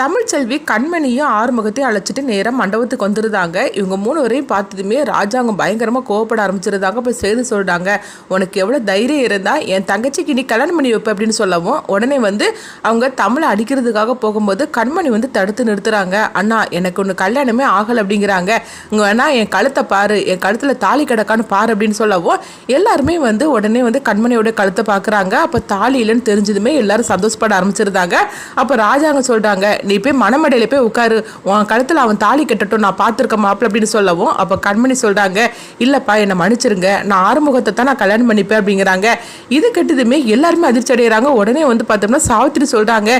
தமிழ்ச்செல்வி கண்மணியும் ஆறுமுகத்தையும் அழைச்சிட்டு நேராக மண்டபத்துக்கு வந்துருந்தாங்க. இவங்க மூணு வரையும் பார்த்ததுமே ராஜாங்க பயங்கரமாக கோவப்பட ஆரம்பிச்சிருந்தாங்க போய் செய்து சொல்கிறாங்க உனக்கு எவ்வளோ தைரியம் இருந்தால் என் தங்கச்சிக்கு நீ கல்யாணம் பண்ணி வைப்ப அப்படின்னு சொல்லவும் உடனே வந்து அவங்க தமிழை அடிக்கிறதுக்காக போகும்போது கண்மணி வந்து தடுத்து நிறுத்துறாங்க. அண்ணா எனக்கு ஒன்று கல்யாணமே ஆகலை அப்படிங்கிறாங்க. இங்கே வேணா என் கழுத்தை பாரு என் கழுத்தில் தாலி கிடக்கான்னு பாரு அப்படின்னு சொல்லவும் எல்லாருமே வந்து உடனே வந்து கண்மணியோட கழுத்தை பார்க்குறாங்க அப்போ தாலி இல்லைன்னு தெரிஞ்சதுமே எல்லாரும் சந்தோஷப்பட ஆரம்பிச்சிருந்தாங்க. அப்போ ராஜாங்க சொல்கிறாங்க நீ போய் மணமடையில போய் உட்காரு. உன் கழுத்தில் அவன் தாலி கட்டட்டும் நான் பார்த்துருக்கேன் மாப்பிள்ள அப்படின்னு சொல்லவும் அப்போ கண்மணி சொல்கிறாங்க இல்லைப்பா என்னை மன்னிச்சிருங்க. நான் ஆறுமுகத்தை தான் நான் கல்யாணம் பண்ணிப்பேன் அப்படிங்கிறாங்க. இது கெட்டதுமே எல்லாருமே அதிர்ச்சி அடைகிறாங்க உடனே வந்து பார்த்தோம்னா சாவித்திரி சொல்கிறாங்க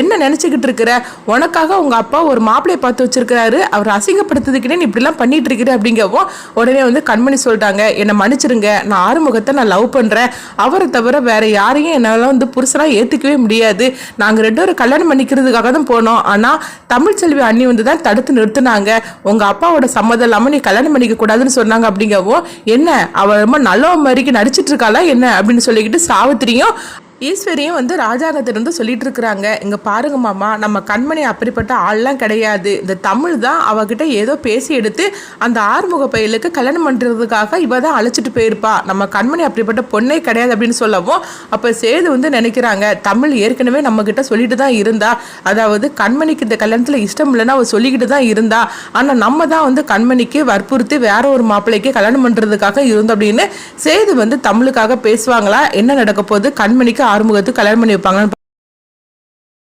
என்ன நினச்சிக்கிட்டு இருக்கிற? உனக்காக உங்கள் அப்பா ஒரு மாப்பிள்ளையை பார்த்து வச்சிருக்கிறாரு. அவர் அசிங்கப்படுத்துறதுக்குன்னே நீ இப்படிலாம் பண்ணிட்டு இருக்கிற? அப்படிங்கவும் உடனே வந்து கண்மணி சொல்கிறாங்க என்னை மன்னிச்சிருங்க. நான் ஆறுமுகத்தை நான் லவ் பண்ணுறேன் அவரை தவிர வேற யாரையும் என்னால் வந்து புருஷனாக ஏற்றுக்கவே முடியாது. நாங்கள் ரெண்டு பேரும் கல்யாணம் பண்ணிக்கிறதுக்காக தான் போனோம். ஆனால் தமிழ்ச்செல்வி அண்ணி வந்து தான் தடுத்து நிறுத்தினாங்க. உங்கள் அப்பாவோட சம்மதம் இல்லாமல் நீ கல்யாணம் பண்ணிக்க கூடாதுன்னு சொன்னாங்க அப்படிங்கவும் என்ன? அவள் ரொம்ப நல்ல மாதிரிக்கு நடிச்சிட்டு இருக்காளா என்ன? அப்படின்னு சொல்லிக்கிட்டு சாவித்திரியும் ஈஸ்வரியும் வந்து ராஜாங்கத்திலிருந்து சொல்லிட்டு இருக்கிறாங்க இங்க பாருங்க மாமா நம்ம கண்மணி அப்படிப்பட்ட ஆள்லாம் கிடையாது. இந்த தமிழ் தான் அவகிட்ட ஏதோ பேசி எடுத்து அந்த ஆறுமுக பயிலுக்கு கல்யாணம் பண்றதுக்காக இவ தான் அழைச்சிட்டு போயிருப்பா. நம்ம கண்மணி அப்படிப்பட்ட பொண்ணே கிடையாது அப்படின்னு சொல்லவும் அப்ப சேது வந்து நினைக்கிறாங்க தமிழ் ஏற்கனவே நம்ம கிட்ட சொல்லிட்டு தான் இருந்தா. அதாவது கண்மணிக்கு இந்த கல்யாணத்துல இஷ்டம் இல்லைன்னா அவ சொல்லிக்கிட்டு தான் இருந்தா. ஆனா நம்ம தான் வந்து கண்மணிக்கு வற்புறுத்தி வேற ஒரு மாப்பிள்ளைக்கு கல்யாணம் பண்றதுக்காக இருந்தோம் அப்படின்னு சேது வந்து தமிழுக்காக பேசுவாங்களா? என்ன நடக்க போகுது? கண்மணிக்கு ஆறுமுகத்துக்கு கல்யாணம் பண்ணி வைப்பாங்கன்னு